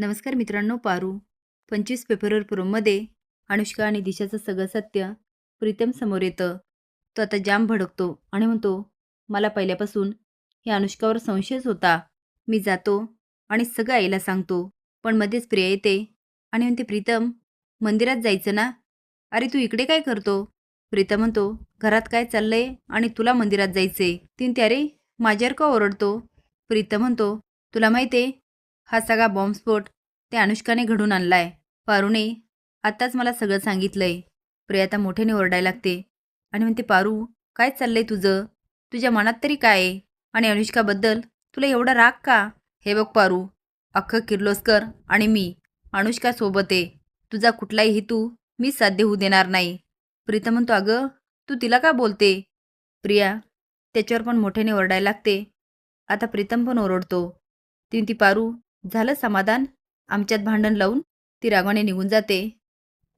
नमस्कार मित्रांनो पारू. पंचवीस फेब्रुवारी प्रोममध्ये अनुष्का आणि दिशाचं सगळं सत्य प्रीतम समोर येतं. तो आता जाम भडकतो आणि म्हणतो मला पहिल्यापासून या अनुष्कावर संशयच होता. मी जातो आणि सगळं आईला सांगतो पण मध्येच प्रिया येते आणि म्हणते प्रीतम मंदिरात जायचं ना? अरे तू इकडे काय करतो? प्रीतम म्हणतो घरात काय चाललंय आणि तुला मंदिरात जायचंय? तीन ते अरे माझ्यावर का ओरडतो? प्रीतम म्हणतो तुला माहिती आहे हा सगळा बॉम्बस्फोट त्या अनुष्काने घडून आणलाय. पारूने आत्ताच मला सगळं सांगितलंय. प्रिया आता मोठ्याने ओरडायला लागते. आणि म्हणते पारू काय चाललंय तुझं? तुझ्या मनात तरी काय आहे? आणि अनुष्काबद्दल तुला एवढा राग का? हे बघ पारू अख्खं किर्लोस्कर आणि मी अनुष्कासोबत आहे. तुझा कुठलाही हेतू मी साध्य होऊ देणार नाही. प्रीतम म्हणतो अगं तू तिला का बोलते? प्रिया त्याच्यावर पण मोठ्याने ओरडायला लागते. आता प्रीतम पण ओरडतो. ती ती पारू झालं समाधान? आमच्यात भांडण लावून ती रागाने निघून जाते.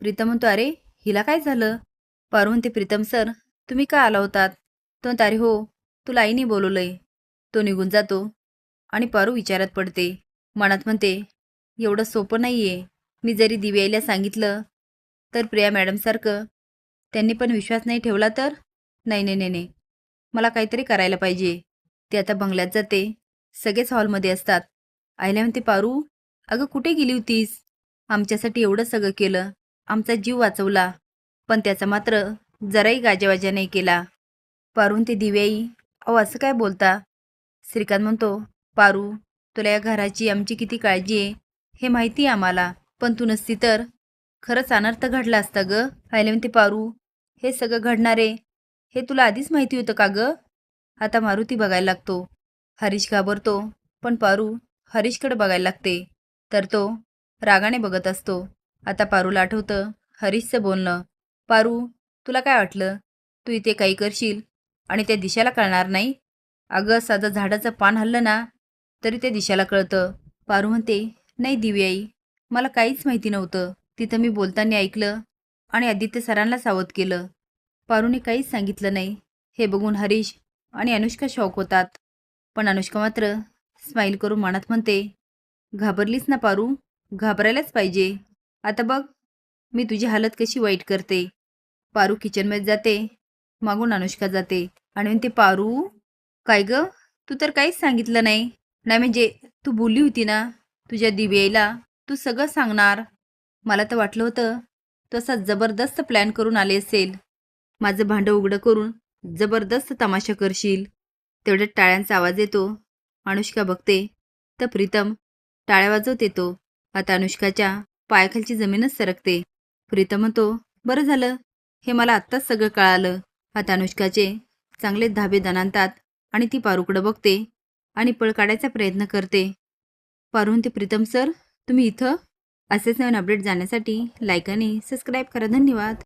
प्रीतम म्हणतो अरे हिला काय झालं? पारू म्हणते प्रीतम सर तुम्ही का आला होतात? तो तारे हो तुला आईने बोलवलंय. तो निघून जातो आणि पारू विचारात पडते. मनात म्हणते एवढं सोपं नाही आहे मी जरी दिव्याईला सांगितलं तर प्रिया मॅडमसारखं. त्यांनी पण विश्वास नाही ठेवला तर? नाही नाही नाही नाही. मला काहीतरी करायला पाहिजे. ते आता बंगल्यात जाते. सगळेच हॉलमध्ये असतात. आईला म्हणते पारू अगं कुठे गेली होतीस? आमच्यासाठी एवढं सगळं केलं. आमचा जीव वाचवला. पण त्याचा मात्र जराही गाजेवाजा नाही केला. पारून ते दिव्याई अहो असं काय बोलता? श्रीकांत म्हणतो पारू तुला या घराची आमची किती काळजी आहे हे माहिती आहे आम्हाला. पण तू नसती तर खरंच अनर्थ घडला असता ग. आईला म्हणते पारू हे सगळं घडणारे हे तुला आधीच माहिती होतं का ग? आता मारुती बघायला लागतो. हरीश घाबरतो. पण पारू हरीशकडे बघायला लागते. तर तो रागाने बघत असतो. आता पारूला आठवतं. हरीशचं बोलणं पारू तुला काय वाटलं? तू इथे काही करशील? आणि त्या दिशाला कळणार नाही? अगं साधं झाडाचं पान हल्लं ना तरी त्या दिशाला कळतं. पारू म्हणते नाही दिव्याई मला काहीच माहिती नव्हतं. तिथं मी बोलताना ऐकलं आणि आदित्य सरांना सावध केलं. पारूने काहीच सांगितलं नाही. हे बघून हरीश आणि अनुष्का शॉक होतात. पण अनुष्का मात्र स्माईल करून मनात म्हणते घाबरलीस ना पारू? घाबरायलाच पाहिजे. आता बघ मी तुझी हालत कशी वाईट करते. पारू किचनमध्ये जाते मागून अनुष्का जाते आणि म्हणते पारू काय ग? तू तर काहीच सांगितलं नाही. नाही म्हणजे तू बोलली होती ना तुझ्या दिव्याईला तू सगळं सांगणार. मला तर वाटलं होतं तू असा जबरदस्त प्लॅन करून आले असेल. माझं भांडं उघडं करून जबरदस्त तमाशा करशील. तेवढ्यात टाळ्यांचा आवाज येतो. अनुष्का बघते. तर प्रीतम टाळ्या वाजवत येतो. आता अनुष्काच्या पायाखालची जमीनच सरकते. प्रीतम म्हणतो बरं झालं. हे मला आत्ताच सगळं कळालं. आता अनुष्काचे चांगले धाबे दणांतात आणि ती पारूकडं बघते आणि पळ काढायचा प्रयत्न करते. पारून ते प्रीतम सर तुम्ही इथं? असेच नवीन अपडेट जाण्यासाठी लाईक आणि सबस्क्राईब करा. धन्यवाद.